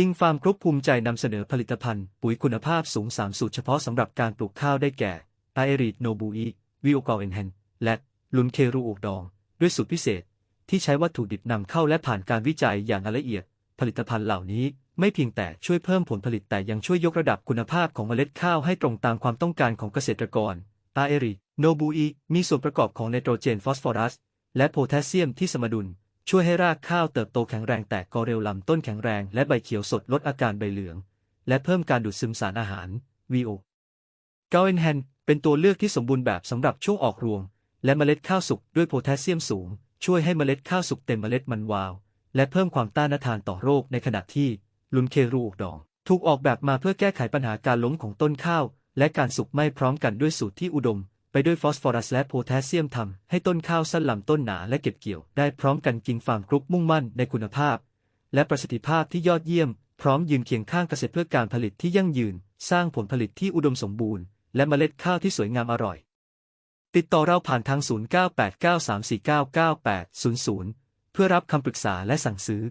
กิงฟาร์มกรุ๊ปภูมิใจนำเสนอผลิตภัณฑ์ ปุ๋ยคุณภาพสูง 3 สูตรเฉพาะสำหรับการปลูกข้าวได้แก่ไอเอริดโนบูอีวิโอกอลเอนแฮนและลุนเครูอกดอง ด้วยสูตรพิเศษ ที่ใช้วัตถุดิบนำเข้าและผ่านการวิจัยอย่างละเอียด ผลิตภัณฑ์เหล่านี้ไม่เพียงแต่ช่วยเพิ่มผลผลิตแต่ยังช่วยยกระดับคุณภาพของเมล็ดข้าวให้ตรงตามความต้องการของเกษตรกรไอเอริดโนบูอีมีส่วนประกอบของไนโตรเจนฟอสฟอรัสและโพแทสเซียมที่สมดุล ช่วยให้รากข้าวเติบโตแข็งแรงแตกกอเร็วลำต้นแข็งแรงและใบเขียวสดลดอาการใบเหลือง และเพิ่มการดูดซึมสารอาหาร VO เกาเอนแฮนเป็นตัวเลือกที่สมบูรณ์แบบสำหรับช่วงออกรวง และเมล็ดข้าวสุกด้วยโพแทสเซียมสูง ช่วยให้เมล็ดข้าวสุกเต็มเมล็ดมันวาว และเพิ่มความต้านทานต่อโรคในขณะที่ลุนเครูอกดอง ถูกออกแบบมาเพื่อแก้ไขปัญหาการล้มของต้นข้าว และการสุกไม่พร้อมกันด้วยสูตรที่อุดม ไปด้วยฟอสฟอรัสและโพแทสเซียมทำให้ต้นข้าวสั้นลำต้นหนาและเก็บเกี่ยวได้พร้อมกันกิงฟาร์มกรุ๊ปมุ่งมั่นในคุณภาพ และประสิทธิภาพที่ยอดเยี่ยม พร้อมยืนเคียงข้างเกษตรเพื่อการผลิตที่ยั่งยืน สร้างผลผลิตที่อุดมสมบูรณ์ และเมล็ดข้าวที่สวยงามอร่อย ติดต่อเราผ่านทาง 0989349980เพื่อรับคำปรึกษาและสั่งซื้อ